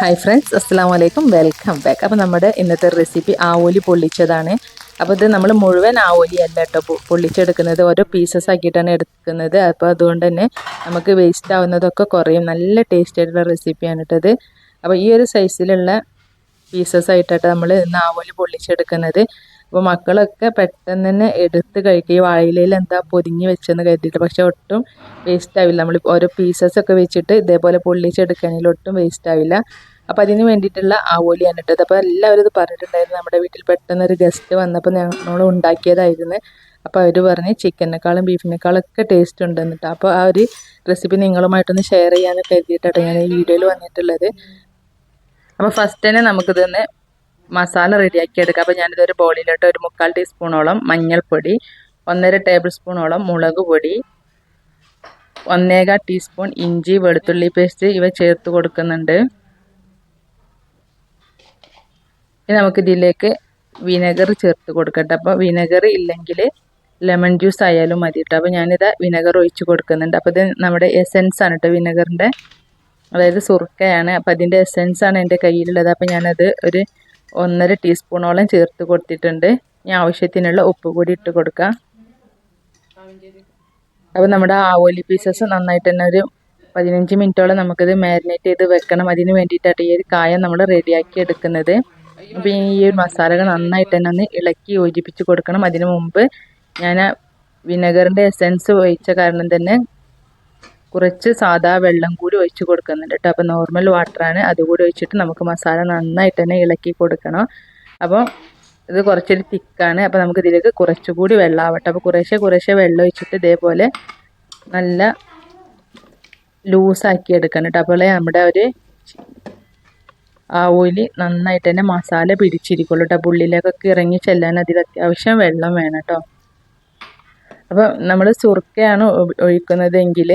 Hi friends അസ്സാം വലൈക്കും welcome back അപ്പോൾ നമ്മുടെ ഇന്നത്തെ റെസിപ്പി ആവോലി പൊള്ളിച്ചതാണ്. അപ്പോൾ ഇത് നമ്മൾ മുഴുവൻ ആവോലി അല്ല കേട്ടോ പൊള്ളിച്ചെടുക്കുന്നത്. ഓരോ പീസസ് ആക്കിയിട്ടാണ് എടുക്കുന്നത്. അപ്പോൾ അതുകൊണ്ട് തന്നെ നമുക്ക് വേസ്റ്റ് ആവുന്നതൊക്കെ കുറയും. നല്ല ടേസ്റ്റ് ആയിട്ടുള്ള റെസിപ്പിയാണ് കേട്ടത് അപ്പോൾ ഈ ഒരു സൈസിലുള്ള പീസസ് ആയിട്ടാണ് നമ്മൾ ഇന്ന് ആവോലി പൊള്ളിച്ചെടുക്കുന്നത്. അപ്പോൾ മക്കളൊക്കെ പെട്ടെന്ന് തന്നെ എടുത്ത് കഴിക്കുക ഈ വാഴയിലയിൽ എന്താ പൊതിഞ്ഞ് വെച്ചെന്ന് കരുതിയിട്ട്. പക്ഷെ ഒട്ടും വേസ്റ്റ് ആവില്ല. നമ്മൾ ഓരോ പീസസ് ഒക്കെ വെച്ചിട്ട് ഇതേപോലെ പൊള്ളിച്ചെടുക്കാനിൽ ഒട്ടും വേസ്റ്റ് ആവില്ല. അപ്പോൾ അതിന് വേണ്ടിയിട്ടുള്ള ആവോലിയാണ് ഇട്ടത്. അപ്പോൾ എല്ലാവരും ഇത് പറഞ്ഞിട്ടുണ്ടായിരുന്നു. നമ്മുടെ വീട്ടിൽ പെട്ടെന്ന് ഒരു ഗസ്റ്റ് വന്നപ്പോൾ ഞങ്ങൾ ഉണ്ടാക്കിയതായിരുന്നു. അപ്പോൾ അവർ പറഞ്ഞ് ചിക്കനേക്കാളും ബീഫിനേക്കാളും ഒക്കെ ടേസ്റ്റ് ഉണ്ടെന്നിട്ട് അപ്പോൾ ആ ഒരു റെസിപ്പി നിങ്ങളുമായിട്ടൊന്ന് ഷെയർ ചെയ്യാൻ കരുതിയിട്ടാണ് ഞാൻ ഈ വീഡിയോയിൽ വന്നിട്ടുള്ളത്. അപ്പോൾ ഫസ്റ്റ് തന്നെ നമുക്കിതൊന്ന് മസാല റെഡിയാക്കി എടുക്കാം അപ്പോൾ ഞാനിതൊരു ബോളിലോട്ട് ഒരു മുക്കാൽ ടീസ്പൂണോളം മഞ്ഞൾപ്പൊടി ഒന്നര ടേബിൾ സ്പൂണോളം മുളക് പൊടി ഒന്നേകാൽ ടീസ്പൂൺ ഇഞ്ചി വെളുത്തുള്ളി പേസ്റ്റ് ഇവ ചേർത്ത് കൊടുക്കുന്നുണ്ട്. ഇനി നമുക്കിതിലേക്ക് വിനെഗർ ചേർത്ത് കൊടുക്കട്ടെ. അപ്പോൾ വിനെഗർ ഇല്ലെങ്കിൽ ലെമൺ ജ്യൂസ് ആയാലും മതി കേട്ടോ അപ്പോൾ ഞാനിത് വിനെഗർ ഒഴിച്ച് കൊടുക്കുന്നുണ്ട്. അപ്പോൾ ഇത് നമ്മുടെ എസെൻസ് ആണ് കേട്ടോ വിനെഗറിന്റെ. അതായത് സുറുക്കയാണ്. അപ്പോൾ അതിന്റെ എസെൻസ് ആണ് എന്റെ കയ്യിലുള്ളത്. അപ്പോൾ ഞാനത് ഒരു ഒന്നര ടീസ്പൂണോളം ചേർത്ത് കൊടുത്തിട്ടുണ്ട്. ഇനി ആവശ്യത്തിനുള്ള ഉപ്പ് കൂടി ഇട്ട് കൊടുക്കാം. അപ്പോൾ നമ്മുടെ ആവോലി പീസസ് നന്നായിട്ട് തന്നെ ഒരു പതിനഞ്ച് മിനിറ്റോളം നമുക്കിത് മാരിനേറ്റ് ചെയ്ത് വെക്കണം. അതിന് വേണ്ടിയിട്ടാണ് ഈ ഒരു കായം നമ്മൾ റെഡിയാക്കി എടുക്കുന്നത്. അപ്പോൾ ഈ ഒരു മസാലകൾ നന്നായിട്ട് തന്നെ ഒന്ന് ഇളക്കി യോജിപ്പിച്ച് കൊടുക്കണം. അതിന് മുമ്പ് ഞാൻ വിനെഗറിന്റെ എസെൻസ് ഒഴിച്ച കാരണം തന്നെ കുറച്ച് സാധാ വെള്ളം കൂടി ഒഴിച്ച് കൊടുക്കുന്നുണ്ട് കേട്ടോ അപ്പോൾ നോർമൽ വാട്ടറാണ് അതുകൂടി ഒഴിച്ചിട്ട് നമുക്ക് മസാല നന്നായിട്ട് തന്നെ ഇളക്കി കൊടുക്കണം. അപ്പോൾ ഇത് കുറച്ചൊരു തിക്കാണ്. അപ്പോൾ നമുക്ക് ഇതിലേക്ക് കുറച്ചുകൂടി വെള്ളം ആവട്ടെ. അപ്പോൾ കുറേശ്ശെ കുറേശ്ശെ വെള്ളം ഒഴിച്ചിട്ട് ഇതേപോലെ നല്ല ലൂസാക്കി എടുക്കണം കേട്ടോ അപ്പോൾ നമ്മുടെ ഒരു ആ ഓയിൽ നന്നായിട്ട് തന്നെ മസാല പിടിച്ചിരിക്കുള്ളൂ കേട്ടോ പുള്ളിയിലേക്കൊക്കെ ഇറങ്ങി ചെല്ലാൻ അതിൽ അത്യാവശ്യം വെള്ളം വേണം കേട്ടോ അപ്പോൾ നമ്മൾ സുർക്കയാണ് ഒഴിക്കുന്നതെങ്കിൽ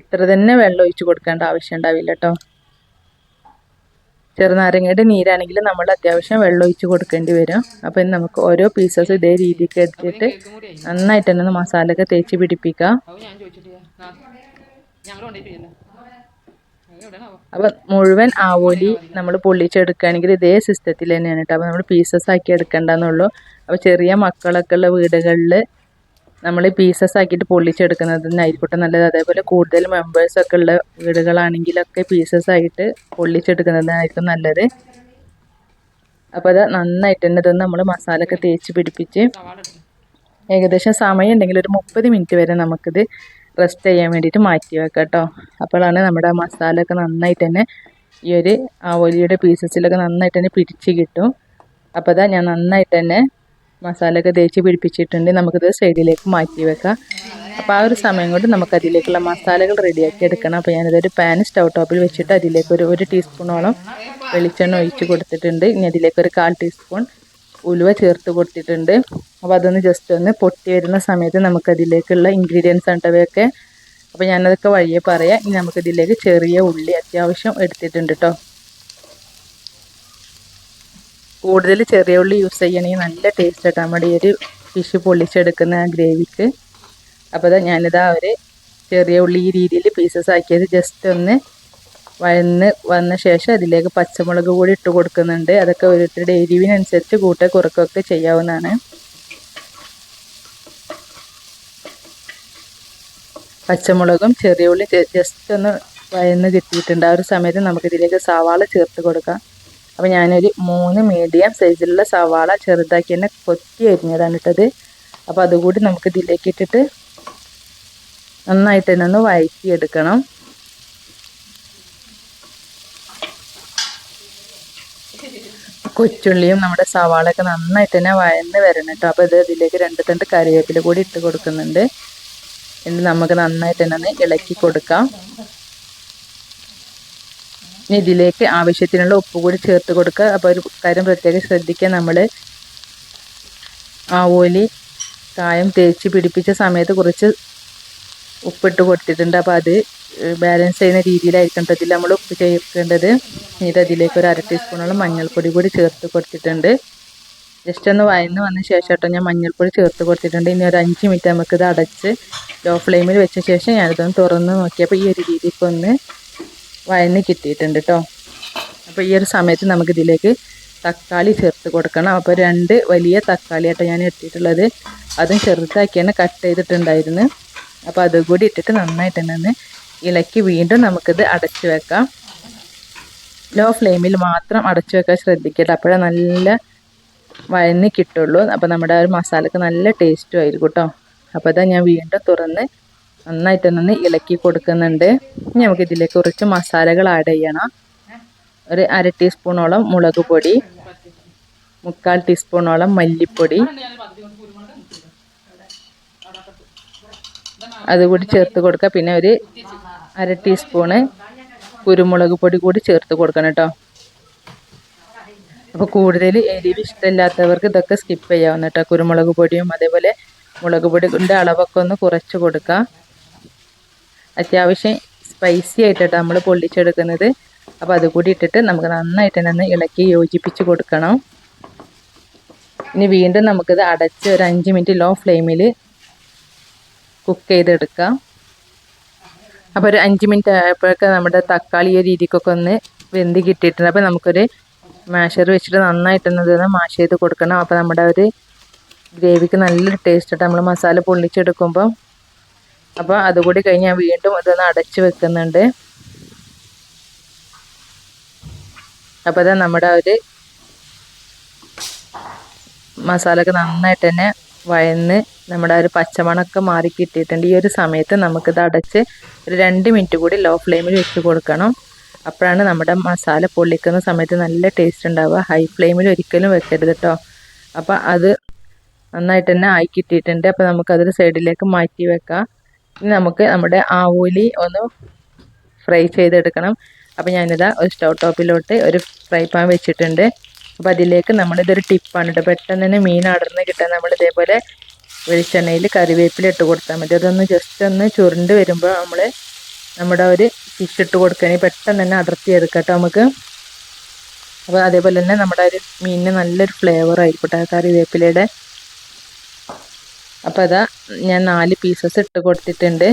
ഇത്ര തന്നെ വെള്ളം ഒഴിച്ച് കൊടുക്കേണ്ട ആവശ്യം ഉണ്ടാവില്ല കേട്ടോ ചെറുനാരങ്ങയുടെ നീരാണെങ്കിൽ നമ്മൾ അത്യാവശ്യം വെള്ളം ഒഴിച്ച് കൊടുക്കേണ്ടി വരും. അപ്പോൾ ഇനി നമുക്ക് ഓരോ പീസസ് ഇതേ രീതിക്ക് എടുത്തിട്ട് നന്നായിട്ട് തന്നെ മസാല മസാലയൊക്കെ തേച്ച് പിടിപ്പിക്കാം. അപ്പോൾ മുഴുവൻ ആവോലി നമ്മൾ പൊള്ളിച്ചെടുക്കുകയാണെങ്കിൽ ഇതേ സിസ്റ്റത്തിൽ തന്നെയാണ് കേട്ടോ അപ്പോൾ നമ്മൾ പീസസ് ആക്കി എടുക്കേണ്ടെന്നുള്ളൂ. അപ്പോൾ ചെറിയ മക്കളൊക്കെ ഉള്ള വീടുകളിൽ നമ്മൾ പീസസ് ആക്കിയിട്ട് പൊള്ളിച്ചെടുക്കുന്നത് ആയിക്കോട്ടെ നല്ലത്. അതേപോലെ കൂടുതൽ മെമ്പേഴ്സ് ഒക്കെ ഉള്ള വീടുകളാണെങ്കിലൊക്കെ പീസസ് ആയിട്ട് പൊള്ളിച്ചെടുക്കുന്നതിനായിരിക്കും നല്ലത്. അപ്പോൾ അത് നന്നായിട്ട് തന്നെ ഇതൊന്ന് നമ്മൾ മസാല ഒക്കെ തേച്ച് പിടിപ്പിച്ച് ഏകദേശം സമയം ഉണ്ടെങ്കിൽ ഒരു മുപ്പത് മിനിറ്റ് വരെ നമുക്കിത് റെസ്റ്റ് ചെയ്യാൻ വേണ്ടിയിട്ട് മാറ്റി വെക്കാം കേട്ടോ. അപ്പോഴാണ് നമ്മുടെ മസാല ഒക്കെ നന്നായിട്ട് തന്നെ ഈ ഒരു ആവോലിയുടെ പീസസിലൊക്കെ നന്നായിട്ട് തന്നെ പിടിച്ച് കിട്ടും. അപ്പോൾ അതാ ഞാൻ നന്നായിട്ട് തന്നെ മസാല ഒക്കെ തേച്ച് പിടിപ്പിച്ചിട്ടുണ്ട്. നമുക്കിത് സൈഡിലേക്ക് മാറ്റി വെക്കാം. അപ്പോൾ ആ ഒരു സമയം കൊണ്ട് നമുക്ക് അതിലേക്കുള്ള മസാലകൾ റെഡിയാക്കി എടുക്കണം. അപ്പോൾ ഞാനിതൊരു പാൻ സ്റ്റൗ ടോപ്പിൽ വെച്ചിട്ട് അതിലേക്ക് ഒരു ഒരു ടീസ്പൂണോളം വെളിച്ചെണ്ണ ഒഴിച്ച് കൊടുത്തിട്ടുണ്ട്. ഇനി അതിലേക്ക് ഒരു കാൽ ടീസ്പൂൺ ഉലുവ ചേർത്ത് കൊടുത്തിട്ടുണ്ട്. അപ്പോൾ അതൊന്ന് ജസ്റ്റ് ഒന്ന് പൊട്ടി വരുന്ന സമയത്ത് നമുക്കതിലേക്കുള്ള ഇൻഗ്രീഡിയൻസ് ഉണ്ടവയൊക്കെ അപ്പോൾ ഞാനതൊക്കെ വഴിയെ പറയാം. ഇനി നമുക്കിതിലേക്ക് ചെറിയ ഉള്ളി അത്യാവശ്യം എടുത്തിട്ടുണ്ട് കേട്ടോ കൂടുതൽ ചെറിയ ഉള്ളി യൂസ് ചെയ്യണമെങ്കിൽ നല്ല ടേസ്റ്റ് നമ്മുടെ ഒരു ഫിഷ് പൊള്ളിച്ചെടുക്കുന്ന ഗ്രേവിക്ക് അപ്പോൾ അതാ ഞാനിതാ ഒരു ചെറിയ ഉള്ളി ഈ രീതിയിൽ പീസസ് ആക്കിയത്. ജസ്റ്റ് ഒന്ന് വഴന്ന് വന്ന ശേഷം അതിലേക്ക് പച്ചമുളക് കൂടി ഇട്ട് കൊടുക്കുന്നുണ്ട്. അതൊക്കെ ഓരോരുത്തരുടെ എരിവിനനുസരിച്ച് കൂട്ട കുറക്കൊക്കെ ചെയ്യാവുന്നതാണ്. പച്ചമുളകും ചെറിയ ഉള്ളി ജസ്റ്റ് ഒന്ന് വഴന്ന് കിട്ടിയിട്ടുണ്ട്. ആ ഒരു സമയത്ത് നമുക്കിതിലേക്ക് സവാള ചേർത്ത് കൊടുക്കാം. അപ്പോൾ ഞാനൊരു മൂന്ന് മീഡിയം സൈസിലുള്ള സവാള ചെറുതാക്കി തന്നെ കൊത്തി അരിഞ്ഞതാണ് ഇട്ടത്. അപ്പോൾ അതുകൂടി നമുക്ക് ഇതിലേക്ക് ഇട്ടിട്ട് നന്നായിട്ട് തന്നെ ഒന്ന് വഴറ്റിയെടുക്കണം. കൊച്ചുള്ളിയും നമ്മുടെ സവാളയൊക്കെ നന്നായിട്ട് തന്നെ വഴന്ന് വരണം കേട്ടോ. അപ്പോൾ ഇത് ഇതിലേക്ക് രണ്ട് തണ്ട് കറിവേപ്പില കൂടി ഇട്ട് കൊടുക്കുന്നുണ്ട്. എന്നിട്ട് നമുക്ക് നന്നായിട്ട് തന്നെ ഒന്ന് ഇളക്കി കൊടുക്കാം. ഇനി ഇതിലേക്ക് ആവശ്യത്തിനുള്ള ഉപ്പ് കൂടി ചേർത്ത് കൊടുക്കുക. അപ്പോൾ ഒരു കാര്യം പ്രത്യേകം ശ്രദ്ധിക്കുക. നമ്മൾ ആവോലി കായം തേച്ച് പിടിപ്പിച്ച സമയത്ത് കുറച്ച് ഉപ്പിട്ട് കൊടുത്തിട്ടുണ്ട്. അപ്പോൾ അത് ബാലൻസ് ചെയ്യുന്ന രീതിയിലായിരിക്കും അതിൽ നമ്മൾ ഉപ്പ് ചേർക്കേണ്ടത്. ഇത് അതിലേക്ക് ഒരു അര ടീസ്പൂണോളം മഞ്ഞൾപ്പൊടി കൂടി ചേർത്ത് കൊടുത്തിട്ടുണ്ട്. ജസ്റ്റ് ഒന്ന് വയന്ന് വന്ന ശേഷം കേട്ടോ ഞാൻ മഞ്ഞൾപ്പൊടി ചേർത്ത് കൊടുത്തിട്ടുണ്ട്. ഇനി ഒരു അഞ്ച് മിനിറ്റ് നമുക്കിത് അടച്ച് ലോ ഫ്ലെയിമിൽ വെച്ച ശേഷം ഞാനിതൊന്ന് തുറന്ന് നോക്കിയപ്പോൾ ഈ ഒരു രീതിക്ക് ഒന്ന് വഴന്ന് കിട്ടിയിട്ടുണ്ട് കേട്ടോ അപ്പോൾ ഈ ഒരു സമയത്ത് നമുക്കിതിലേക്ക് തക്കാളി ചേർത്ത് കൊടുക്കണം. അപ്പോൾ രണ്ട് വലിയ തക്കാളിയാട്ടോ ഞാൻ എടുത്തിട്ടുള്ളത് അതും ചെറുതാക്കിയാണ് കട്ട് ചെയ്തിട്ടുണ്ടായിരുന്നു. അപ്പോൾ അതും കൂടി ഇട്ടിട്ട് നന്നായിട്ട് തന്നെ ഇളക്കി വീണ്ടും നമുക്കിത് അടച്ചു വെക്കാം. ലോ ഫ്ലെയിമിൽ മാത്രം അടച്ചു വെക്കാൻ ശ്രദ്ധിക്കട്ടെ. അപ്പോഴേ നല്ല വഴന്ന് കിട്ടുള്ളൂ. അപ്പോൾ നമ്മുടെ ആ ഒരു മസാലക്ക് നല്ല ടേസ്റ്റും ആയിരിക്കും കേട്ടോ അപ്പോൾ അതാ ഞാൻ വീണ്ടും തുറന്ന് നന്നായിട്ട് നിന്ന് ഇളക്കി കൊടുക്കുന്നുണ്ട്. ഇനി നമുക്ക് ഇതിലേക്ക് കുറച്ച് മസാലകൾ ആഡ് ചെയ്യണം. ഒരു അര ടീസ്പൂണോളം മുളക് പൊടി മുക്കാൽ ടീസ്പൂണോളം മല്ലിപ്പൊടി അതുകൂടി ചേർത്ത് കൊടുക്കുക. പിന്നെ ഒരു അര ടീസ്പൂണ് കുരുമുളക് പൊടി കൂടി ചേർത്ത് കൊടുക്കണം കേട്ടോ. അപ്പോൾ കൂടുതൽ എരിവ് ഇഷ്ടമില്ലാത്തവർക്ക് ഇതൊക്കെ സ്കിപ്പ് ചെയ്യാവുന്ന കേട്ടോ. കുരുമുളക് പൊടിയും അതേപോലെ മുളക് പൊടിയുടെ അളവൊക്കെ ഒന്ന് കുറച്ച് കൊടുക്കുക. അത്യാവശ്യം സ്പൈസി ആയിട്ടാണ് നമ്മൾ പൊള്ളിച്ചെടുക്കുന്നത്. അപ്പോൾ അതുകൂടി ഇട്ടിട്ട് നമുക്ക് നന്നായിട്ട് തന്നെ ഇളക്കി യോജിപ്പിച്ച് കൊടുക്കണം. ഇനി വീണ്ടും നമുക്കിത് അടച്ച് ഒരു അഞ്ച് മിനിറ്റ് ലോ ഫ്ലെയിമിൽ കുക്ക് ചെയ്തെടുക്കാം. അപ്പോൾ ഒരു അഞ്ച് മിനിറ്റ് ആയപ്പോഴൊക്കെ നമ്മുടെ തക്കാളി ഈ രീതിക്കൊക്കെ ഒന്ന് വെന്ത് കിട്ടിയിട്ടുണ്ട്. അപ്പോൾ നമുക്കൊരു മാഷർ വെച്ചിട്ട് നന്നായിട്ടൊന്ന് ഇതൊന്ന് മാഷ് ചെയ്ത് കൊടുക്കണം. അപ്പോൾ നമ്മുടെ ഒരു ഗ്രേവിക്ക് നല്ലൊരു ടേസ്റ്റ് നമ്മൾ മസാല പൊള്ളിച്ചെടുക്കുമ്പോൾ അപ്പോൾ അതുകൂടി കഴിഞ്ഞ് ഞാൻ വീണ്ടും ഇതൊന്ന് അടച്ചു വെക്കുന്നുണ്ട്. അപ്പോൾ അത് നമ്മുടെ ഒരു മസാലയൊക്കെ നന്നായിട്ട് തന്നെ വയന്ന് നമ്മുടെ ഒരു പച്ചമണമൊക്കെ മാറി കിട്ടിയിട്ടുണ്ട്. ഈ ഒരു സമയത്ത് നമുക്കിത് അടച്ച് ഒരു രണ്ട് മിനിറ്റ് കൂടി ലോ ഫ്ലെയിമിൽ വെച്ച് കൊടുക്കണം. അപ്പോഴാണ് നമ്മുടെ മസാല പൊള്ളിക്കുന്ന സമയത്ത് നല്ല ടേസ്റ്റ് ഉണ്ടാവുക. ഹൈ ഫ്ലെയിമിൽ ഒരിക്കലും വെക്കരുത് കേട്ടോ അപ്പോൾ അത് നന്നായിട്ട് തന്നെ ആയി കിട്ടിയിട്ടുണ്ട്. അപ്പോൾ നമുക്കതൊരു സൈഡിലേക്ക് മാറ്റി വെക്കാം. ഇനി നമുക്ക് നമ്മുടെ ആവൂലി ഒന്ന് ഫ്രൈ ചെയ്തെടുക്കണം. അപ്പോൾ ഞാനിതാ ഒരു സ്റ്റൗ ടോപ്പിലോട്ട് ഒരു ഫ്രൈ പാൻ വെച്ചിട്ടുണ്ട്. അപ്പോൾ അതിലേക്ക് നമ്മളിതൊരു ടിപ്പാണ് കേട്ടോ പെട്ടെന്ന് തന്നെ മീൻ അടർന്ന് കിട്ടാൻ നമ്മൾ ഇതേപോലെ വെളിച്ചെണ്ണയിൽ കറിവേപ്പില ഇട്ട് കൊടുത്താൽ മതി. അതൊന്ന് ജസ്റ്റ് ഒന്ന് ചുരുണ്ട് വരുമ്പോൾ നമ്മൾ നമ്മുടെ ഒരു ഫിഷ് ഇട്ട് കൊടുക്കുകയാണെങ്കിൽ പെട്ടെന്ന് തന്നെ അടർത്തിയെടുക്കാം കേട്ടോ നമുക്ക്. അപ്പോൾ അതേപോലെ തന്നെ നമ്മുടെ ഒരു മീനിന് നല്ലൊരു ഫ്ലേവർ ആയിക്കോട്ടെ കറിവേപ്പിലയുടെ. അപ്പോൾ അതാ ഞാൻ നാല് പീസസ് ഇട്ട് കൊടുത്തിട്ടുണ്ട്.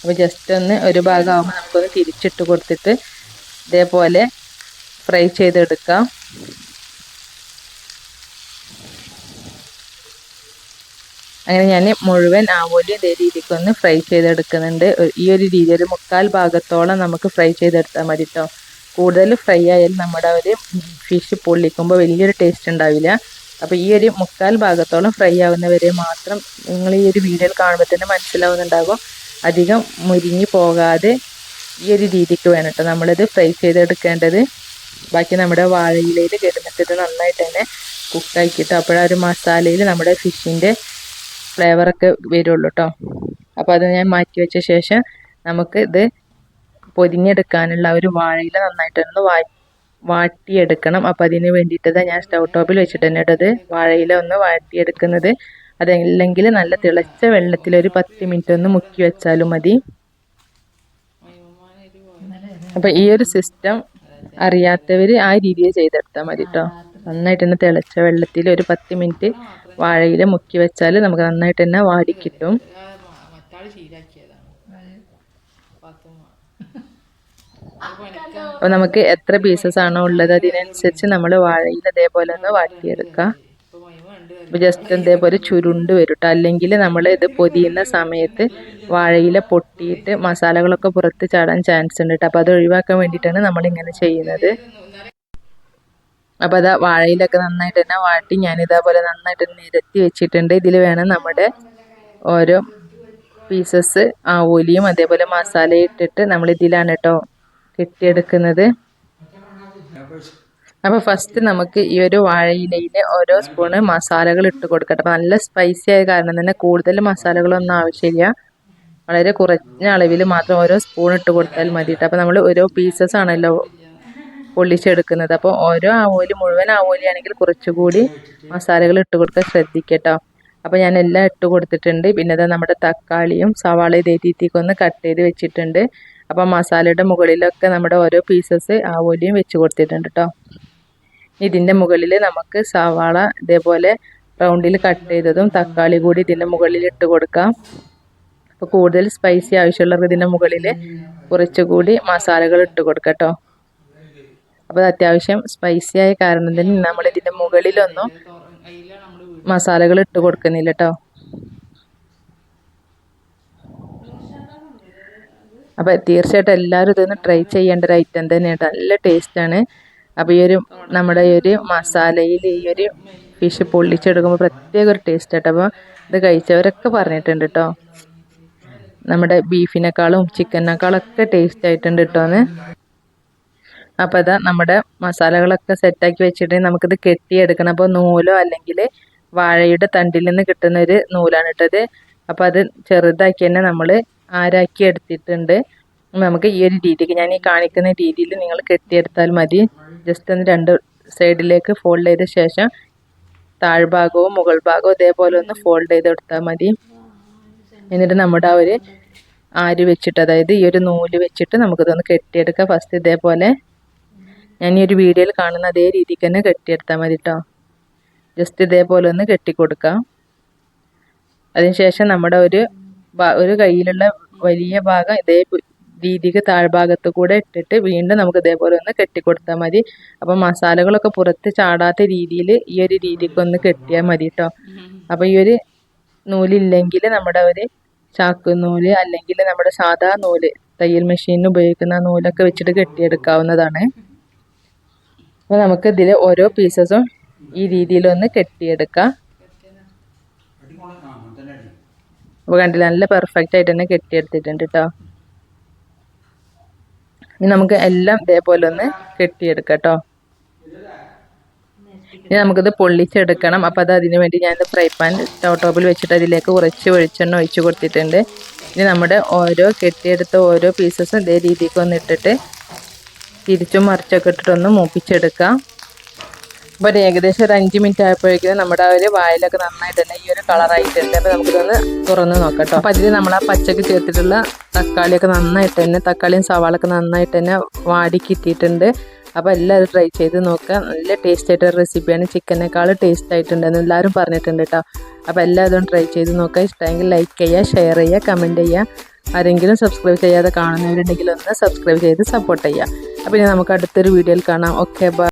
അപ്പോൾ ജസ്റ്റ് ഒന്ന് ഒരു ഭാഗമാകുമ്പോൾ നമുക്കൊന്ന് തിരിച്ചിട്ട് കൊടുത്തിട്ട് ഇതേപോലെ ഫ്രൈ ചെയ്തെടുക്കാം. അങ്ങനെ ഞാൻ മുഴുവൻ ആവോലി ഇതേ രീതിക്ക് ഒന്ന് ഫ്രൈ ചെയ്തെടുക്കുന്നുണ്ട്. ഈ ഒരു രീതി ഒരു മുക്കാൽ ഭാഗത്തോളം നമുക്ക് ഫ്രൈ ചെയ്തെടുത്താൽ മതി കേട്ടോ കൂടുതൽ ഫ്രൈ ആയാലും നമ്മുടെ ഒരു ഫിഷ് പൊള്ളിക്കുമ്പോൾ വലിയൊരു ടേസ്റ്റ് ഉണ്ടാവില്ല. അപ്പോൾ ഈ ഒരു മുക്കാൽ ഭാഗത്തോളം ഫ്രൈ ആവുന്നവരെ മാത്രം നിങ്ങൾ ഈ ഒരു വീഡിയോയിൽ കാണുമ്പോൾ തന്നെ മനസ്സിലാവുന്നുണ്ടാകും. അധികം മുരിങ്ങി പോകാതെ ഈ ഒരു രീതിക്ക് വേണം കേട്ടോ നമ്മളിത് ഫ്രൈ ചെയ്തെടുക്കേണ്ടത്. ബാക്കി നമ്മുടെ വാഴയിലയിൽ കിടന്നിട്ട് ഇത് നന്നായിട്ട് തന്നെ കുക്കാക്കിയിട്ട് അപ്പോഴാ ഒരു മസാലയിൽ നമ്മുടെ ഫിഷിന്റെ ഫ്ലേവറൊക്കെ വരുള്ളൂ കേട്ടോ അപ്പോൾ അത് ഞാൻ മാറ്റി വെച്ച ശേഷം നമുക്ക് ഇത് പൊതിഞ്ഞെടുക്കാനുള്ള ഒരു വാഴയില നന്നായിട്ടൊന്ന് വാ വാട്ടിയെടുക്കണം. അപ്പം അതിന് വേണ്ടിയിട്ട് ഞാൻ സ്റ്റൗ ടോപ്പിൽ വെച്ചിട്ട് തന്നെ ഇട്ടത്. വാഴയില ഒന്ന് വാട്ടിയെടുക്കുന്നത്. അതല്ലെങ്കിൽ നല്ല തിളച്ച വെള്ളത്തിൽ ഒരു പത്ത് മിനിറ്റ് ഒന്ന് മുക്കി വെച്ചാലും മതി. അപ്പോൾ ഈ ഒരു സിസ്റ്റം അറിയാത്തവർ ആ രീതിയിൽ ചെയ്തെടുത്താൽ മതി കേട്ടോ നന്നായിട്ട് തന്നെ തിളച്ച വെള്ളത്തിൽ ഒരു പത്ത് മിനിറ്റ് വാഴയില മുക്കി വെച്ചാൽ നമുക്ക് നന്നായിട്ട് തന്നെ വാടി അപ്പോൾ നമുക്ക് എത്ര പീസസ് ആണോ ഉള്ളത് അതിനനുസരിച്ച് നമ്മൾ വാഴയിൽ അതേപോലെ ഒന്ന് വാട്ടിയെടുക്കാം ജസ്റ്റ് ഇതേപോലെ ചുരുണ്ട് വരും അല്ലെങ്കിൽ നമ്മൾ ഇത് പൊതിയുന്ന സമയത്ത് വാഴയില പൊട്ടിയിട്ട് മസാലകളൊക്കെ പുറത്ത് ചാടാൻ ചാൻസ് ഉണ്ട് കേട്ടോ അപ്പോൾ അത് ഒഴിവാക്കാൻ വേണ്ടിയിട്ടാണ് നമ്മളിങ്ങനെ ചെയ്യുന്നത്. അപ്പോൾ അതാ വാഴയിലൊക്കെ നന്നായിട്ട് തന്നെ വാട്ടി ഞാൻ ഇതേപോലെ നന്നായിട്ട് നിരത്തി വെച്ചിട്ടുണ്ട്. ഇതിൽ വേണം നമ്മുടെ ഓരോ പീസസ് ആവൂലിയും അതേപോലെ മസാല ഇട്ടിട്ട് നമ്മൾ ഇതിലാണ് കേട്ടോ കെട്ടിയെടുക്കുന്നത്. അപ്പോൾ ഫസ്റ്റ് നമുക്ക് ഈ ഒരു വാഴയിലയിൽ ഓരോ സ്പൂണ് മസാലകൾ ഇട്ട് കൊടുക്കട്ടെ. നല്ല സ്പൈസി ആയ കാരണം തന്നെ കൂടുതൽ മസാലകളൊന്നും ആവശ്യമില്ല. വളരെ കുറഞ്ഞ അളവിൽ മാത്രം ഓരോ സ്പൂൺ ഇട്ട് കൊടുത്താൽ മതി അപ്പൊ അപ്പോൾ നമ്മൾ ഓരോ പീസസ് ആണല്ലോ പൊള്ളിച്ചെടുക്കുന്നത്. അപ്പോൾ ഓരോ ആവോലി മുഴുവൻ ആവോലിയാണെങ്കിൽ കുറച്ചുകൂടി മസാലകൾ ഇട്ട് കൊടുക്കാൻ ശ്രദ്ധിക്കട്ടോ. അപ്പോൾ ഞാൻ എല്ലാം ഇട്ട് കൊടുത്തിട്ടുണ്ട്. പിന്നെ നമ്മുടെ തക്കാളിയും സവാളയും ഇതേ രീതിക്കൊന്ന് കട്ട് ചെയ്ത് വെച്ചിട്ടുണ്ട്. അപ്പോൾ മസാലയുടെ മുകളിലൊക്കെ നമ്മുടെ ഓരോ പീസസ് ആവോലിയും വെച്ച് കൊടുത്തിട്ടുണ്ട് കേട്ടോ ഇതിന്റെ മുകളിൽ നമുക്ക് സവാള ഇതേപോലെ റൗണ്ടിൽ കട്ട് ചെയ്തതും തക്കാളി കൂടി ഇതിന്റെ മുകളിൽ ഇട്ട് കൊടുക്കാം. അപ്പോൾ കൂടുതൽ സ്പൈസി ആവശ്യമുള്ളവർക്ക് ഇതിന്റെ മുകളിൽ കുറച്ചുകൂടി മസാലകൾ ഇട്ട് കൊടുക്കാം കേട്ടോ അപ്പോൾ അത്യാവശ്യം സ്പൈസി ആയ കാരണം തന്നെ നമ്മൾ ഇതിന്റെ മുകളിലൊന്നും മസാലകൾ ഇട്ട് കൊടുക്കുന്നില്ല കേട്ടോ അപ്പോൾ തീർച്ചയായിട്ടും എല്ലാവരും ഇതൊന്ന് ട്രൈ ചെയ്യേണ്ട ഒരു ഐറ്റം തന്നെയാണ് നല്ല ടേസ്റ്റാണ് അപ്പോൾ ഈ ഒരു നമ്മുടെ ഈ ഒരു മസാലയിൽ ഈ ഒരു ഫിഷ് പൊള്ളിച്ചെടുക്കുമ്പോൾ പ്രത്യേക ഒരു ടേസ്റ്റ് ആട്ടോ. അപ്പോൾ ഇത് കഴിച്ചവരൊക്കെ പറഞ്ഞിട്ടുണ്ട് കേട്ടോ നമ്മുടെ ബീഫിനേക്കാളും ചിക്കനേക്കാളൊക്കെ ടേസ്റ്റ് ആയിട്ടുണ്ട് കേട്ടോ എന്ന്. അപ്പോൾ അതാ നമ്മുടെ മസാലകളൊക്കെ സെറ്റാക്കി വെച്ചിട്ട് നമുക്കിത് കെട്ടിയെടുക്കണം. അപ്പോൾ നൂലോ അല്ലെങ്കിൽ വാഴയുടെ തണ്ടിൽ നിന്ന് കിട്ടുന്ന ഒരു നൂലാണ് ഇട്ടത് അപ്പോൾ അത് ചെറുതാക്കി തന്നെ നമ്മൾ ആരാക്കി എടുത്തിട്ടുണ്ട്. നമുക്ക് ഈ ഒരു രീതിക്ക് ഞാൻ ഈ കാണിക്കുന്ന രീതിയിൽ നിങ്ങൾ കെട്ടിയെടുത്താൽ മതി. ജസ്റ്റ് ഒന്ന് രണ്ട് സൈഡിലേക്ക് ഫോൾഡ് ചെയ്ത ശേഷം താഴ്ഭാഗവും മുകൾ ഭാഗവും ഇതേപോലെ ഒന്ന് ഫോൾഡ് ചെയ്ത് എടുത്താൽ മതി. എന്നിട്ട് നമ്മുടെ ആ ഒരു ആര് വെച്ചിട്ട് അതായത് ഈ ഒരു നൂൽ വെച്ചിട്ട് നമുക്കിതൊന്ന് കെട്ടിയെടുക്കാം. ഫസ്റ്റ് ഇതേപോലെ ഞാൻ ഈ ഒരു വീഡിയോയിൽ കാണുന്ന അതേ രീതിക്ക് തന്നെ കെട്ടിയെടുത്താൽ മതി കേട്ടോ ജസ്റ്റ് ഇതേപോലെ ഒന്ന് കെട്ടിക്കൊടുക്കാം. അതിനുശേഷം നമ്മുടെ ഒരു ഒരു കയ്യിലുള്ള വലിയ ഭാഗം ഇതേ രീതിക്ക് താഴ്ഭാഗത്ത് കൂടെ ഇട്ടിട്ട് വീണ്ടും നമുക്ക് ഇതേപോലെ ഒന്ന് കെട്ടിക്കൊടുത്താൽ മതി. അപ്പം മസാലകളൊക്കെ പുറത്ത് ചാടാത്ത രീതിയിൽ ഈ ഒരു രീതിക്ക് ഒന്ന് കെട്ടിയാൽ മതി കേട്ടോ അപ്പം ഈ ഒരു നൂലില്ലെങ്കിൽ നമ്മുടെ ഒരു ചാക്ക് നൂൽ അല്ലെങ്കിൽ നമ്മുടെ സാധാ നൂൽ തയ്യൽ മെഷീനിൽ ഉപയോഗിക്കുന്ന നൂലൊക്കെ വെച്ചിട്ട് കെട്ടിയെടുക്കാവുന്നതാണ്. അപ്പോൾ നമുക്ക് ഇതിൽ ഓരോ പീസസും ഈ രീതിയിലൊന്ന് കെട്ടിയെടുക്കാം. അപ്പോൾ കണ്ടില്ല നല്ല പെർഫെക്റ്റ് ആയിട്ട് തന്നെ കെട്ടിയെടുത്തിട്ടുണ്ട് കേട്ടോ ഇനി നമുക്ക് എല്ലാം ഇതേപോലെ ഒന്ന് കെട്ടിയെടുക്കാം കേട്ടോ ഇനി നമുക്കിത് പൊള്ളിച്ചെടുക്കണം. അപ്പോൾ അത് അതിന് വേണ്ടി ഞാൻ ഫ്രൈ പാൻ സ്റ്റൗ ടോപ്പിൽ വെച്ചിട്ട് അതിലേക്ക് കുറച്ച് വെളിച്ചെണ്ണ ഒഴിച്ച് കൊടുത്തിട്ടുണ്ട്. ഇനി നമ്മുടെ ഓരോ കെട്ടിയെടുത്ത ഓരോ പീസസും ഇതേ രീതിക്ക് ഒന്ന് ഇട്ടിട്ട് തിരിച്ചും മറിച്ചൊക്കെ ഇട്ടിട്ടൊന്ന് മൂപ്പിച്ചെടുക്കാം. അപ്പോൾ ഏകദേശം ഒരു അഞ്ച് മിനിറ്റ് ആയപ്പോഴേക്കും നമ്മുടെ ഒരു വായിലൊക്കെ നന്നായിട്ട് തന്നെ ഈ ഒരു കളറായിട്ടുണ്ട് അപ്പോൾ നമുക്കിതൊന്ന് തുറന്ന് നോക്കാം കേട്ടോ. അപ്പോൾ അതിൽ നമ്മൾ ആ പച്ചക്ക് ചേർത്തിട്ടുള്ള തക്കാളിയൊക്കെ നന്നായിട്ട് തന്നെ തക്കാളിയും സവാളൊക്കെ നന്നായിട്ട് തന്നെ വാടി കിട്ടിയിട്ടുണ്ട്. അപ്പോൾ എല്ലാവരും ട്രൈ ചെയ്ത് നോക്കുക നല്ല ടേസ്റ്റ് ആയിട്ട് റെസിപ്പിയാണ് ചിക്കനേക്കാൾ ടേസ്റ്റ് ആയിട്ടുണ്ടെന്ന് എല്ലാവരും പറഞ്ഞിട്ടുണ്ട് കേട്ടോ. അപ്പോൾ എല്ലാവരും ട്രൈ ചെയ്ത് നോക്കുക ഇഷ്ടമെങ്കിൽ ലൈക്ക് ചെയ്യുക ഷെയർ ചെയ്യുക കമന്റ് ചെയ്യുക. ആരെങ്കിലും സബ്സ്ക്രൈബ് ചെയ്യാതെ കാണുന്നവരുണ്ടെങ്കിൽ ഒന്ന് സബ്സ്ക്രൈബ് ചെയ്ത് സപ്പോർട്ട് ചെയ്യുക. അപ്പോൾ ഇനി നമുക്ക് അടുത്തൊരു വീഡിയോയിൽ കാണാം. Okay bye